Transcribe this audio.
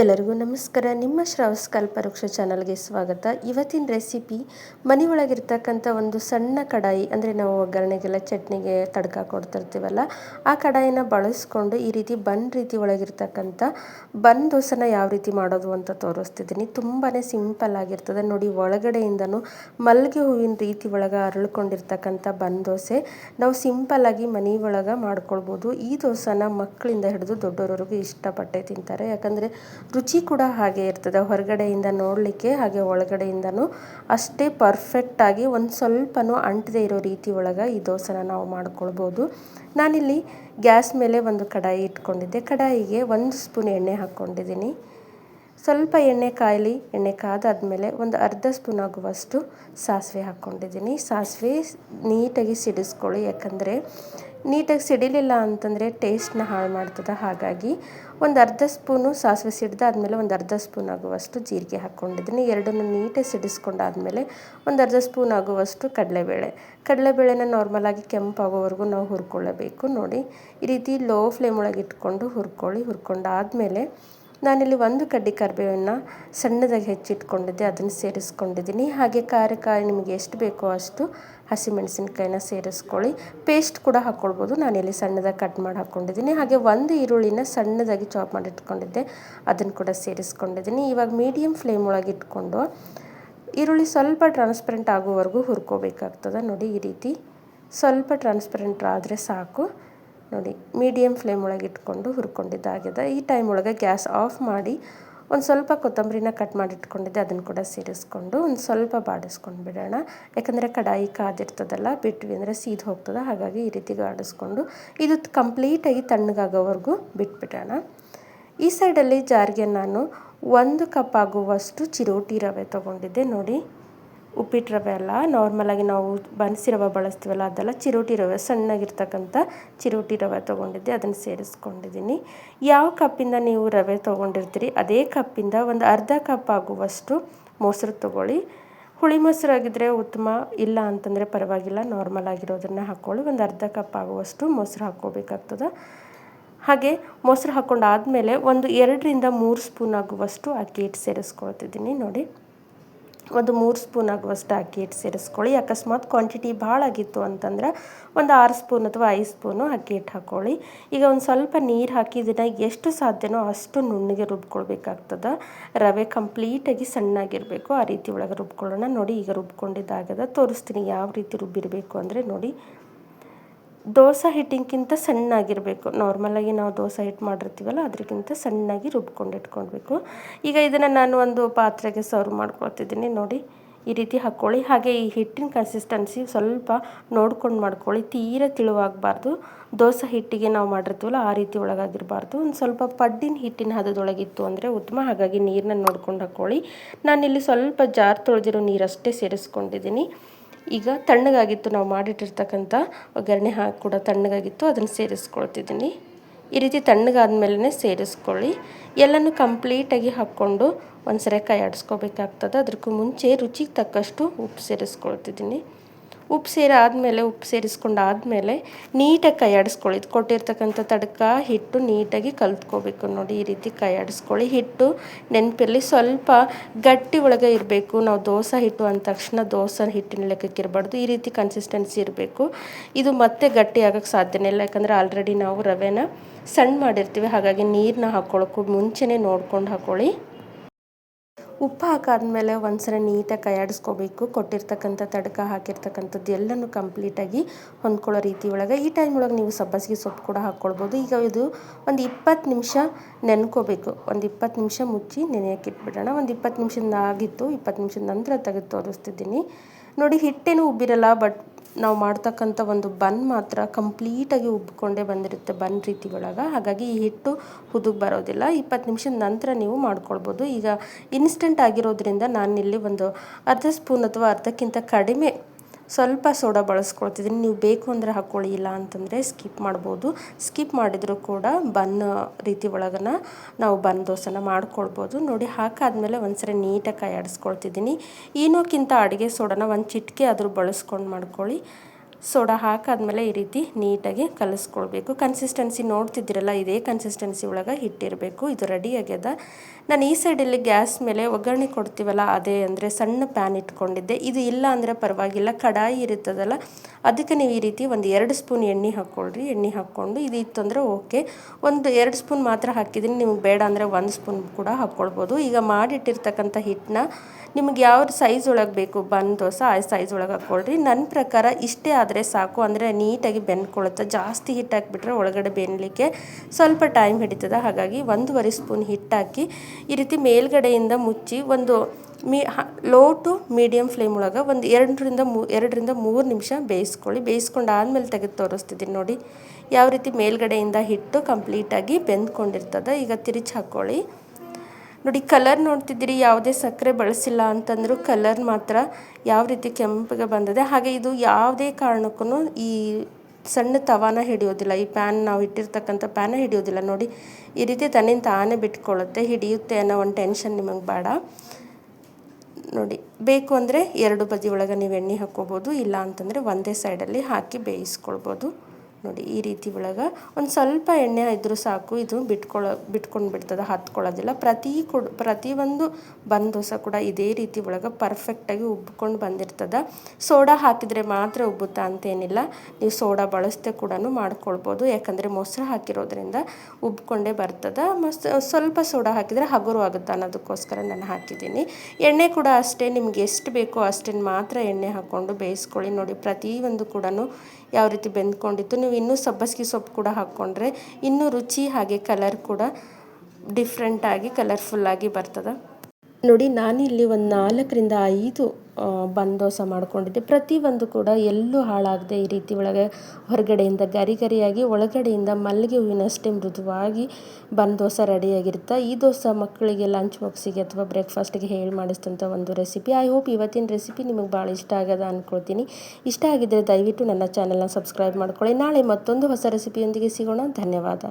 ಎಲ್ಲರಿಗೂ ನಮಸ್ಕಾರ. ನಿಮ್ಮ ಶ್ರಾವಸ್ ಕಲ್ಪವೃಕ್ಷ ಚಾನಲ್ಗೆ ಸ್ವಾಗತ. ಇವತ್ತಿನ ರೆಸಿಪಿ ಮನೆ ಒಳಗಿರ್ತಕ್ಕಂಥ ಒಂದು ಸಣ್ಣ ಕಡಾಯಿ ಅಂದರೆ ನಾವು ಒಗ್ಗರಣೆಗೆಲ್ಲ ಚಟ್ನಿಗೆ ತಡ್ಕ ಕೊಡ್ತಿರ್ತೀವಲ್ಲ, ಆ ಕಡಾಯಿನ ಬಳಸ್ಕೊಂಡು ಈ ರೀತಿ ಬನ್ ರೀತಿ ಒಳಗಿರ್ತಕ್ಕಂಥ ಬನ್ ದೋಸೆನ ಯಾವ ರೀತಿ ಮಾಡೋದು ಅಂತ ತೋರಿಸ್ತಿದ್ದೀನಿ. ತುಂಬಾ ಸಿಂಪಲ್ ಆಗಿರ್ತದೆ. ನೋಡಿ, ಒಳಗಡೆಯಿಂದನೂ ಮಲ್ಲಿಗೆ ಹೂವಿನ ರೀತಿ ಒಳಗೆ ಅರಳ್ಕೊಂಡಿರ್ತಕ್ಕಂಥ ಬನ್ ದೋಸೆ ನಾವು ಸಿಂಪಲ್ಲಾಗಿ ಮನೆ ಒಳಗೆ ಮಾಡ್ಕೊಳ್ಬೋದು. ಈ ದೋಸೆನ ಮಕ್ಕಳಿಂದ ಹಿಡಿದು ದೊಡ್ಡವರವರೆಗೂ ಇಷ್ಟಪಟ್ಟೆ ತಿಂತಾರೆ. ಯಾಕಂದರೆ ರುಚಿ ಕೂಡ ಹಾಗೆ ಇರ್ತದೆ. ಹೊರಗಡೆಯಿಂದ ನೋಡಲಿಕ್ಕೆ ಹಾಗೆ ಒಳಗಡೆಯಿಂದನೂ ಅಷ್ಟೇ ಪರ್ಫೆಕ್ಟಾಗಿ ಒಂದು ಸ್ವಲ್ಪನೂ ಅಂಟದೇ ಇರೋ ರೀತಿ ಒಳಗೆ ಈ ದೋಸೆನ ನಾವು ಮಾಡ್ಕೊಳ್ಬೋದು. ನಾನಿಲ್ಲಿ ಗ್ಯಾಸ್ ಮೇಲೆ ಒಂದು ಕಡಾಯಿ ಇಟ್ಕೊಂಡಿದ್ದೆ. ಕಡಾಯಿಗೆ ಒಂದು ಸ್ಪೂನ್ ಎಣ್ಣೆ ಹಾಕ್ಕೊಂಡಿದ್ದೀನಿ. ಸ್ವಲ್ಪ ಎಣ್ಣೆ ಕಾಯಲಿ, ಎಣ್ಣೆ ಕಾದಾದ್ಮೇಲೆ ಒಂದು ಅರ್ಧ ಸ್ಪೂನ್ ಆಗುವಷ್ಟು ಸಾಸಿವೆ ಹಾಕ್ಕೊಂಡಿದ್ದೀನಿ. ಸಾಸಿವೆ ನೀಟಾಗಿ ಸಿಡಿಸ್ಕೊಳ್ಳಿ, ಯಾಕಂದರೆ ನೀಟಾಗಿ ಸಿಡಿಲಿಲ್ಲ ಅಂತಂದರೆ ಟೇಸ್ಟ್ನ ಹಾಳು ಮಾಡ್ತದೆ. ಹಾಗಾಗಿ ಒಂದು ಅರ್ಧ ಸ್ಪೂನು ಸಾಸಿವೆ ಸಿಡ್ದಾದ್ಮೇಲೆ ಒಂದು ಅರ್ಧ ಸ್ಪೂನ್ ಆಗುವಷ್ಟು ಜೀರಿಗೆ ಹಾಕ್ಕೊಂಡಿದ್ದೀನಿ. ಎರಡನ್ನು ನೀಟಾಗಿ ಸಿಡಿಸ್ಕೊಂಡಾದ್ಮೇಲೆ ಒಂದು ಅರ್ಧ ಸ್ಪೂನ್ ಆಗುವಷ್ಟು ಕಡಲೆಬೇಳೆ. ಕಡಲೆಬೇಳೆನ ನಾರ್ಮಲಾಗಿ ಕೆಂಪಾಗೋವರೆಗೂ ನಾವು ಹುರ್ಕೊಳ್ಳಬೇಕು. ನೋಡಿ, ಈ ರೀತಿ ಲೋ ಫ್ಲೇಮ್ ಒಳಗೆ ಇಟ್ಕೊಂಡು ಹುರ್ಕೊಳ್ಳಿ. ಹುರ್ಕೊಂಡಾದ್ಮೇಲೆ ನಾನಿಲ್ಲಿ ಒಂದು ಕಡ್ಡಿ ಕರಿಬೇವನ್ನು ಸಣ್ಣದಾಗಿ ಹೆಚ್ಚಿಟ್ಕೊಂಡಿದ್ದೆ, ಅದನ್ನು ಸೇರಿಸ್ಕೊಂಡಿದ್ದೀನಿ. ಹಾಗೆ ಖಾರಕಾಯಿ ನಿಮಗೆ ಎಷ್ಟು ಬೇಕೋ ಅಷ್ಟು ಹಸಿಮೆಣಸಿನ್ಕಾಯಿನ ಸೇರಿಸ್ಕೊಳ್ಳಿ. ಪೇಸ್ಟ್ ಕೂಡ ಹಾಕ್ಕೊಳ್ಬೋದು. ನಾನಿಲ್ಲಿ ಸಣ್ಣದಾಗಿ ಕಟ್ ಮಾಡಿ ಹಾಕ್ಕೊಂಡಿದ್ದೀನಿ. ಹಾಗೆ ಒಂದು ಈರುಳ್ಳಿನ ಸಣ್ಣದಾಗಿ ಚಾಪ್ ಮಾಡಿ ಇಟ್ಕೊಂಡಿದ್ದೆ, ಅದನ್ನು ಕೂಡ ಸೇರಿಸ್ಕೊಂಡಿದ್ದೀನಿ. ಇವಾಗ ಮೀಡಿಯಮ್ ಫ್ಲೇಮ್ ಒಳಗೆ ಇಟ್ಕೊಂಡು ಈರುಳ್ಳಿ ಸ್ವಲ್ಪ ಟ್ರಾನ್ಸ್ಪರೆಂಟ್ ಆಗೋವರೆಗೂ ಹುರ್ಕೋಬೇಕಾಗ್ತದೆ. ನೋಡಿ ಈ ರೀತಿ ಸ್ವಲ್ಪ ಟ್ರಾನ್ಸ್ಪರೆಂಟ್ ಆದರೆ ಸಾಕು. ನೋಡಿ ಮೀಡಿಯಮ್ ಫ್ಲೇಮ್ ಒಳಗೆ ಇಟ್ಕೊಂಡು ಹುರ್ಕೊಂಡಿದ್ದಾಗಿದೆ. ಈ ಟೈಮ್ ಒಳಗೆ ಗ್ಯಾಸ್ ಆಫ್ ಮಾಡಿ ಒಂದು ಸ್ವಲ್ಪ ಕೊತ್ತಂಬರಿನ ಕಟ್ ಮಾಡಿ ಇಟ್ಕೊಂಡಿದ್ದೆ, ಅದನ್ನು ಕೂಡ ಸೇರಿಸ್ಕೊಂಡು ಒಂದು ಸ್ವಲ್ಪ ಬಾಡಿಸ್ಕೊಂಡು ಬಿಡೋಣ. ಯಾಕಂದರೆ ಕಡಾಯಿ ಕಾದಿರ್ತದಲ್ಲ ಬಿಟ್ವಿ ಅಂದರೆ ಸೀದ್ ಹೋಗ್ತದೆ, ಹಾಗಾಗಿ ಈ ರೀತಿ ಗಾಡಿಸ್ಕೊಂಡು ಇದು ಕಂಪ್ಲೀಟಾಗಿ ತಣ್ಣಗಾಗೋವರೆಗೂ ಬಿಟ್ಬಿಡೋಣ. ಈ ಸೈಡಲ್ಲಿ ಜಾರಿಗೆ ನಾನು ಒಂದು ಕಪ್ ಆಗುವಷ್ಟು ಚಿರೋಟಿ ರವೆ ತೊಗೊಂಡಿದ್ದೆ, ನೋಡಿ. ಉಪ್ಪಿಟ್ಟು ರವೆ ಅಲ್ಲ ನಾರ್ಮಲಾಗಿ ನಾವು ಬನ್ಸಿ ರವೆ ಬಳಸ್ತೀವಲ್ಲ ಅದೆಲ್ಲ ಚಿರೋಟಿ ರವೆ, ಸಣ್ಣಗಿರ್ತಕ್ಕಂಥ ಚಿರೋಟಿ ರವೆ ತೊಗೊಂಡಿದ್ದೆ, ಅದನ್ನು ಸೇರಿಸ್ಕೊಂಡಿದ್ದೀನಿ. ಯಾವ ಕಪ್ಪಿಂದ ನೀವು ರವೆ ತೊಗೊಂಡಿರ್ತೀರಿ, ಅದೇ ಕಪ್ಪಿಂದ ಒಂದು ಅರ್ಧ ಕಪ್ ಆಗುವಷ್ಟು ಮೊಸರು ತೊಗೊಳ್ಳಿ. ಹುಳಿ ಮೊಸರು ಆಗಿದ್ದರೆ ಉತ್ತಮ, ಇಲ್ಲ ಅಂತಂದರೆ ಪರವಾಗಿಲ್ಲ ನಾರ್ಮಲ್ ಆಗಿರೋದನ್ನು ಹಾಕ್ಕೊಳ್ಳಿ ಒಂದು ಅರ್ಧ ಕಪ್ ಆಗುವಷ್ಟು ಮೊಸರು ಹಾಕ್ಕೋಬೇಕಾಗ್ತದೆ. ಹಾಗೆ ಮೊಸರು ಹಾಕ್ಕೊಂಡಾದಮೇಲೆ ಒಂದು ಎರಡರಿಂದ ಮೂರು ಸ್ಪೂನ್ ಆಗುವಷ್ಟು ಅಕ್ಕಿ ಹಿಟ್ಟು ಸೇರಿಸ್ಕೊಳ್ತಿದ್ದೀನಿ ನೋಡಿ. ಒಂದು ಮೂರು ಸ್ಪೂನ್ ಆಗುವಷ್ಟು ಅಕ್ಕಿ ಹಿಟ್ಟು ಸೇರಿಸ್ಕೊಳ್ಳಿ. ಅಕಸ್ಮಾತ್ ಕ್ವಾಂಟಿಟಿ ಭಾಳ ಆಗಿತ್ತು ಅಂತಂದ್ರೆ ಒಂದು ಆರು ಸ್ಪೂನ್ ಅಥವಾ ಐದು ಸ್ಪೂನು ಅಕ್ಕಿ ಹಿಟ್ಟು ಹಾಕ್ಕೊಳ್ಳಿ ಈಗ ಒಂದು ಸ್ವಲ್ಪ ನೀರು ಹಾಕಿ ಇದನ್ನು ಎಷ್ಟು ಸಾಧ್ಯನೋ ಅಷ್ಟು ನುಣ್ಣಗೆ ರುಬ್ಕೊಳ್ಬೇಕಾಗ್ತದೆ. ರವೆ ಕಂಪ್ಲೀಟಾಗಿ ಸಣ್ಣಾಗಿರಬೇಕು. ಆ ರೀತಿ ಒಳಗೆ ರುಬ್ಕೊಳ್ಳೋಣ. ನೋಡಿ ಈಗ ರುಬ್ಕೊಂಡಿದ್ದಾಗದ ತೋರಿಸ್ತೀನಿ ಯಾವ ರೀತಿ ರುಬ್ಬಿರಬೇಕು ಅಂದರೆ ನೋಡಿ. ದೋಸೆ ಹಿಟ್ಟಿಗಿಂತ ಸಣ್ಣಾಗಿರಬೇಕು. ನಾರ್ಮಲಾಗಿ ನಾವು ದೋಸೆ ಹಿಟ್ಟು ಮಾಡಿರ್ತೀವಲ್ಲ ಅದಕ್ಕಿಂತ ಸಣ್ಣಾಗಿ ರುಬ್ಕೊಂಡು ಇಟ್ಕೊಳ್ಬೇಕು. ಈಗ ಇದನ್ನು ನಾನು ಒಂದು ಪಾತ್ರೆಗೆ ಸರ್ವ್ ಮಾಡ್ಕೊಳ್ತಿದ್ದೀನಿ. ನೋಡಿ, ಈ ರೀತಿ ಹಾಕ್ಕೊಳ್ಳಿ. ಹಾಗೆ ಈ ಹಿಟ್ಟಿನ ಕನ್ಸಿಸ್ಟೆನ್ಸಿ ಸ್ವಲ್ಪ ನೋಡ್ಕೊಂಡು ಮಾಡ್ಕೊಳ್ಳಿ. ತೀರ ತಿಳುವಾಗಬಾರ್ದು. ದೋಸೆ ಹಿಟ್ಟಿಗೆ ನಾವು ಮಾಡಿರ್ತೀವಲ್ಲ, ಆ ರೀತಿ ಒಳಗಾಗಿರಬಾರ್ದು. ಒಂದು ಸ್ವಲ್ಪ ಪಡ್ಡಿನ ಹಿಟ್ಟಿನ ಹದದೊಳಗಿತ್ತು ಅಂದರೆ ಉತ್ತಮ. ಹಾಗಾಗಿ ನೀರನ್ನ ನೋಡ್ಕೊಂಡು ಹಾಕ್ಕೊಳ್ಳಿ. ನಾನಿಲ್ಲಿ ಸ್ವಲ್ಪ ಜಾರ್ ತೊಳೆದಿರೋ ನೀರಷ್ಟೇ ಸೇರಿಸ್ಕೊಂಡಿದ್ದೀನಿ. ಈಗ ತಣ್ಣಗಾಗಿತ್ತು ನಾವು ಮಾಡಿಟ್ಟಿರ್ತಕ್ಕಂಥ ಒಗ್ಗರಣೆ ಹಾಕಿ ಕೂಡ ತಣ್ಣಗಾಗಿತ್ತು, ಅದನ್ನು ಸೇರಿಸ್ಕೊಳ್ತಿದ್ದೀನಿ. ಈ ರೀತಿ ತಣ್ಣಗಾದ ತಣ್ಣಗಾದ್ಮೇಲೆ ಸೇರಿಸ್ಕೊಳ್ಳಿ. ಎಲ್ಲನೂ ಕಂಪ್ಲೀಟಾಗಿ ಹಾಕ್ಕೊಂಡು ಒಂದು ಸರಿ ಕೈ ಆಡಿಸ್ಕೋಬೇಕಾಗ್ತದೆ ಅದಕ್ಕೂ ಮುಂಚೆ ರುಚಿಗೆ ತಕ್ಕಷ್ಟು ಉಪ್ಪು ಸೇರಿಸ್ಕೊಳ್ತಿದ್ದೀನಿ. ಉಪ್ಪು ಸೇರಿ ಆದಮೇಲೆ, ಉಪ್ಪು ಸೇರಿಸ್ಕೊಂಡು ಆದಮೇಲೆ ನೀಟಾಗಿ ಕೈ ಆಡಿಸ್ಕೊಳ್ಳಿ. ಕೊಟ್ಟಿರ್ತಕ್ಕಂಥ ತಡಕ ಹಿಟ್ಟು ನೀಟಾಗಿ ಕಲ್ತ್ಕೋಬೇಕು ನೋಡಿ, ಈ ರೀತಿ ಕೈ ಆಡಿಸ್ಕೊಳ್ಳಿ. ಹಿಟ್ಟು ನೆನಪಿರಲಿ, ಸ್ವಲ್ಪ ಗಟ್ಟಿ ಒಳಗೆ ಇರಬೇಕು. ನಾವು ದೋಸೆ ಹಿಟ್ಟು ಅಂದ ತಕ್ಷಣ ದೋಸೆ ಹಿಟ್ಟಿನ ಲೆಕ್ಕಕ್ಕೆ ಇರಬಾರ್ದು. ಈ ರೀತಿ ಕನ್ಸಿಸ್ಟೆನ್ಸಿ ಇರಬೇಕು. ಇದು ಮತ್ತೆ ಗಟ್ಟಿ ಆಗೋಕ್ಕೆ ಸಾಧ್ಯನೇ ಇಲ್ಲ. ಯಾಕಂದರೆ ಆಲ್ರೆಡಿ ನಾವು ರವೆನ ಸಣ್ಣ ಮಾಡಿರ್ತೀವಿ. ಹಾಗಾಗಿ ನೀರನ್ನ ಹಾಕ್ಕೊಳ್ಳೋಕ್ಕೂ ಮುಂಚೆನೇ ನೋಡ್ಕೊಂಡು ಹಾಕ್ಕೊಳ್ಳಿ ಉಪ್ಪು ಹಾಕಾದ್ಮೇಲೆ ಒಂದ್ಸಲ ನೀಟಾಗಿ ಕೈಯಾಡಿಸ್ಕೋಬೇಕು ಕೊಟ್ಟಿರ್ತಕ್ಕಂಥ ತಡಕ ಹಾಕಿರ್ತಕ್ಕಂಥದ್ದು ಎಲ್ಲನೂ ಕಂಪ್ಲೀಟಾಗಿ ಹೊಂದ್ಕೊಳ್ಳೋ ರೀತಿ ಒಳಗೆ. ಈ ಟೈಮ್ ಒಳಗೆ ನೀವು ಸಬ್ಬಸಿಗೆ ಸೊಪ್ಪು ಕೂಡ ಹಾಕ್ಕೊಳ್ಬೋದು. ಈಗ ಇದು ಒಂದು ಇಪ್ಪತ್ತು ನಿಮಿಷ ನೆನ್ಕೋಬೇಕು. ಒಂದು ಇಪ್ಪತ್ತು ನಿಮಿಷ ಮುಚ್ಚಿ ನೆನೆಯೋಕೆ ಇಟ್ಬಿಡೋಣ. ಒಂದು ಇಪ್ಪತ್ತು ನಿಮಿಷದ ಆಗಿತ್ತು. ಇಪ್ಪತ್ತು ನಿಮಿಷದ ನಂತರ ತೆಗೆದು ತೋರಿಸ್ತಿದ್ದೀನಿ. ನೋಡಿ, ಹಿಟ್ಟೇನು ಉಬ್ಬಿರಲ್ಲ ಬಟ್ ನಾವು ಮಾಡ್ತಕ್ಕಂಥ ಒಂದು ಬನ್ ಮಾತ್ರ ಕಂಪ್ಲೀಟಾಗಿ ಉಬ್ಕೊಂಡೇ ಬಂದಿರುತ್ತೆ ಬನ್ ರೀತಿ ಒಳಗೆ ಹಾಗಾಗಿ ಈ ಹಿಟ್ಟು ಹುದುಗ್ ಬರೋದಿಲ್ಲ. ಇಪ್ಪತ್ತು ನಿಮಿಷದ ನಂತರ ನೀವು ಮಾಡ್ಕೊಳ್ಬೋದು. ಈಗ ಇನ್ಸ್ಟೆಂಟ್ ಆಗಿರೋದ್ರಿಂದ ನಾನಿಲ್ಲಿ ಒಂದು ಅರ್ಧ ಸ್ಪೂನ್ ಅಥವಾ ಅರ್ಧಕ್ಕಿಂತ ಕಡಿಮೆ ಸ್ವಲ್ಪ ಸೋಡಾ ಬಳಸ್ಕೊಳ್ತಿದ್ದೀನಿ. ನೀವು ಬೇಕು ಅಂದರೆ ಹಾಕ್ಕೊಳ್ಳಿ, ಇಲ್ಲ ಅಂತಂದರೆ ಸ್ಕಿಪ್ ಮಾಡ್ಬೋದು. ಸ್ಕಿಪ್ ಮಾಡಿದರೂ ಕೂಡ ಬನ್ ರೀತಿ ಒಳಗನ ನಾವು ಬನ್ ದೋಸೆನ ಮಾಡ್ಕೊಳ್ಬೋದು. ನೋಡಿ, ಹಾಕಾದ್ಮೇಲೆ ಒಂದ್ಸರಿ ನೀಟಾಗಿ ಕೈ ಆಡಿಸ್ಕೊಳ್ತಿದ್ದೀನಿ. ಏನೋಕ್ಕಿಂತ ಅಡುಗೆ ಸೋಡಾನ ಒಂದು ಚಿಟಿಕೆ ಆದರೂ ಬಳಸ್ಕೊಂಡು ಮಾಡ್ಕೊಳ್ಳಿ. ಸೋಡಾ ಹಾಕಾದ್ಮೇಲೆ ಈ ರೀತಿ ನೀಟಾಗಿ ಕಲಿಸ್ಕೊಳ್ಬೇಕು. ಕನ್ಸಿಸ್ಟೆನ್ಸಿ ನೋಡ್ತಿದ್ದೀರಲ್ಲ, ಇದೇ ಕನ್ಸಿಸ್ಟೆನ್ಸಿ ಒಳಗೆ ಹಿಟ್ಟಿರಬೇಕು ಇದು ರೆಡಿ ಆಗ್ಯದ. ನಾನು ಈ ಸೈಡಲ್ಲಿ ಗ್ಯಾಸ್ ಮೇಲೆ ಒಗ್ಗರಣೆ ಕೊಡ್ತೀವಲ್ಲ, ಅದೇ ಅಂದರೆ ಸಣ್ಣ ಪ್ಯಾನ್ ಇಟ್ಕೊಂಡಿದ್ದೆ. ಇದು ಇಲ್ಲ ಅಂದರೆ ಪರವಾಗಿಲ್ಲ, ಕಡಾಯಿ ಇರುತ್ತದಲ್ಲ, ಅದಕ್ಕೆ ನೀವು ಈ ರೀತಿ ಒಂದು ಎರಡು ಸ್ಪೂನ್ ಎಣ್ಣೆ ಹಾಕ್ಕೊಳ್ರಿ. ಎಣ್ಣೆ ಹಾಕ್ಕೊಂಡು ಇದು ಇತ್ತು ಅಂದರೆ ಓಕೆ ಒಂದು ಎರಡು ಸ್ಪೂನ್ ಮಾತ್ರ ಹಾಕಿದ್ದೀನಿ, ನಿಮ್ಗೆ ಬೇಡ ಅಂದರೆ ಒಂದು ಸ್ಪೂನ್ ಕೂಡ ಹಾಕ್ಕೊಳ್ಬೋದು. ಈಗ ಮಾಡಿಟ್ಟಿರ್ತಕ್ಕಂಥ ಹಿಟ್ಟನ್ನ ನಿಮ್ಗೆ ಯಾವ ಸೈಜ್ ಒಳಗೆ ಬೇಕು? ಬನ್ ದೋಸೆ ಆ ಸೈಜ್ ಒಳಗೆ ಹಾಕ್ಕೊಳ್ರಿ ನನ್ನ ಪ್ರಕಾರ ಇಷ್ಟೇ ಆದರೆ ಸಾಕು. ಅಂದರೆ ನೀಟಾಗಿ ಬೆಂದ್ಕೊಳ್ಳುತ್ತೆ ಜಾಸ್ತಿ ಹಿಟ್ಟು ಹಾಕ್ಬಿಟ್ರೆ ಒಳಗಡೆ ಬೆನ್ನಲಿಕ್ಕೆ ಸ್ವಲ್ಪ ಟೈಮ್ ಹಿಡಿತದೆ. ಹಾಗಾಗಿ ಒಂದೂವರೆ ಸ್ಪೂನ್ ಹಿಟ್ಟಾಕಿ ಈ ರೀತಿ ಮೇಲ್ಗಡೆಯಿಂದ ಮುಚ್ಚಿ ಒಂದು ಮೀ ಲೋ ಟು ಮೀಡಿಯಮ್ ಫ್ಲೇಮ್ ಒಳಗೆ ಒಂದು ಎರಡರಿಂದ ಮೂ, ಎರಡರಿಂದ ಮೂರು ನಿಮಿಷ ಬೇಯಿಸ್ಕೊಳ್ಳಿ. ಬೇಯಿಸ್ಕೊಂಡು ಆದಮೇಲೆ ತೆಗೆದು ತೋರಿಸ್ತಿದ್ದೀನಿ ನೋಡಿ. ಯಾವ ರೀತಿ ಮೇಲ್ಗಡೆಯಿಂದ ಹಿಟ್ಟು ಕಂಪ್ಲೀಟಾಗಿ ಬೆಂದ್ಕೊಂಡಿರ್ತದೆ, ಈಗ ತಿರುಚಿ ಹಾಕ್ಕೊಳ್ಳಿ ನೋಡಿ ಕಲರ್ ನೋಡ್ತಿದ್ದೀರಿ, ಯಾವುದೇ ಸಕ್ಕರೆ ಬಳಸಿಲ್ಲ ಅಂತಂದರೂ ಕಲರ್ ಮಾತ್ರ ಯಾವ ರೀತಿ ಕೆಂಪಿಗೆ ಬಂದಿದೆ. ಹಾಗೆ ಇದು ಯಾವುದೇ ಕಾರಣಕ್ಕೂ ಈ ಸಣ್ಣ ತವಾನ ಹಿಡಿಯೋದಿಲ್ಲ. ಈ ಪ್ಯಾನ್ ನಾವು ಇಟ್ಟಿರ್ತಕ್ಕಂಥ ಪ್ಯಾನ ಹಿಡಿಯೋದಿಲ್ಲ. ನೋಡಿ, ಈ ರೀತಿ ತನ್ನಿಂದ ತಾನೇ ಬಿಟ್ಕೊಳ್ಳುತ್ತೆ, ಹಿಡಿಯುತ್ತೆ ಅನ್ನೋ ಒಂದು ಟೆನ್ಷನ್ ನಿಮಗೆ ಬೇಡ. ನೋಡಿ, ಬೇಕು ಅಂದರೆ ಎರಡು ಬದಿ ಒಳಗೆ ನೀವು ಎಣ್ಣೆ ಹಾಕ್ಕೋಬೋದು, ಇಲ್ಲ ಅಂತಂದರೆ ಒಂದೇ ಸೈಡಲ್ಲಿ ಹಾಕಿ ಬೇಯಿಸ್ಕೊಳ್ಬೋದು. ನೋಡಿ, ಈ ರೀತಿ ಒಳಗೆ ಒಂದು ಸ್ವಲ್ಪ ಎಣ್ಣೆ ಇದ್ದರೂ ಸಾಕು. ಇದು ಬಿಟ್ಕೊಳ್ಳೋ ಬಿಟ್ಕೊಂಡು ಬಿಡ್ತದೆ, ಹತ್ಕೊಳ್ಳೋದಿಲ್ಲ. ಪ್ರತಿ ಕೊಡ್ ಪ್ರತಿಯೊಂದು ಬನ್ ದೋಸೆ ಕೂಡ ಇದೇ ರೀತಿ ಒಳಗೆ ಪರ್ಫೆಕ್ಟಾಗಿ ಉಬ್ಕೊಂಡು ಬಂದಿರ್ತದೆ. ಸೋಡಾ ಹಾಕಿದರೆ ಮಾತ್ರ ಉಬ್ಬುತ್ತಾ ಅಂತೇನಿಲ್ಲ. ನೀವು ಸೋಡಾ ಬಳಸದೆ ಕೂಡ ಮಾಡ್ಕೊಳ್ಬೋದು. ಯಾಕಂದರೆ ಮೊಸರು ಹಾಕಿರೋದ್ರಿಂದ ಉಬ್ಕೊಂಡೇ ಬರ್ತದೆ. ಮಸ್ತ್, ಸ್ವಲ್ಪ ಸೋಡಾ ಹಾಕಿದರೆ ಹಗುರು ಆಗುತ್ತೆ ಅನ್ನೋದಕ್ಕೋಸ್ಕರ ನಾನು ಹಾಕಿದ್ದೀನಿ. ಎಣ್ಣೆ ಕೂಡ ಅಷ್ಟೇ, ನಿಮ್ಗೆ ಎಷ್ಟು ಬೇಕೋ ಅಷ್ಟೇ ಮಾತ್ರ ಎಣ್ಣೆ ಹಾಕ್ಕೊಂಡು ಬೇಯಿಸ್ಕೊಳ್ಳಿ. ನೋಡಿ ಪ್ರತಿಯೊಂದು ಕೂಡ ಯಾವ ರೀತಿ ಬೆಂದ್ಕೊಂಡಿತ್ತು, ನೀವು ಇನ್ನೂ ಸಬ್ಬಸಿಗೆ ಸೊಪ್ಪು ಕೂಡ ಹಾಕ್ಕೊಂಡ್ರೆ ಇನ್ನೂ ರುಚಿ ಹಾಗೆ ಕಲರ್ ಕೂಡ ಡಿಫ್ರೆಂಟಾಗಿ ಕಲರ್ಫುಲ್ಲಾಗಿ ಬರ್ತದೆ. ನೋಡಿ ನಾನಿಲ್ಲಿ ಒಂದು ನಾಲ್ಕರಿಂದ ಐದು ಬನ್ ಮಾಡಿಕೊಂಡಿದ್ದೆ. ಪ್ರತಿಯೊಂದು ಕೂಡ ಎಲ್ಲೂ ಹಾಳಾಗದೆ ಈ ರೀತಿ ಒಳಗೆ ಹೊರಗಡೆಯಿಂದ ಗರಿ ಗರಿಯಾಗಿ ಒಳಗಡೆಯಿಂದ ಮಲ್ಲಿಗೆ ಹೂವಿನಷ್ಟೇ ಮೃದುವಾಗಿ ಬಂದೋಸ ದೋಸೆ ರೆಡಿಯಾಗಿರುತ್ತೆ. ಈ ದೋಸೆ ಮಕ್ಕಳಿಗೆ ಲಂಚ್ ಬಾಕ್ಸಿಗೆ ಅಥವಾ ಬ್ರೇಕ್ಫಾಸ್ಟ್ಗೆ ಹೇಳಿ ಮಾಡಿಸಿದಂಥ ಒಂದು ರೆಸಿಪಿ ಐ ಹೋಪ್ ಇವತ್ತಿನ ರೆಸಿಪಿ ನಿಮಗೆ ಭಾಳ ಇಷ್ಟ ಆಗದ ಅಂದ್ಕೊಳ್ತೀನಿ ಇಷ್ಟ ಆಗಿದ್ದರೆ ದಯವಿಟ್ಟು ನನ್ನ ಚಾನಲ್ನ ಸಬ್ಸ್ಕ್ರೈಬ್ ಮಾಡ್ಕೊಳ್ಳಿ. ನಾಳೆ ಮತ್ತೊಂದು ಹೊಸ ರೆಸಿಪಿಯೊಂದಿಗೆ ಸಿಗೋಣ. ಧನ್ಯವಾದ.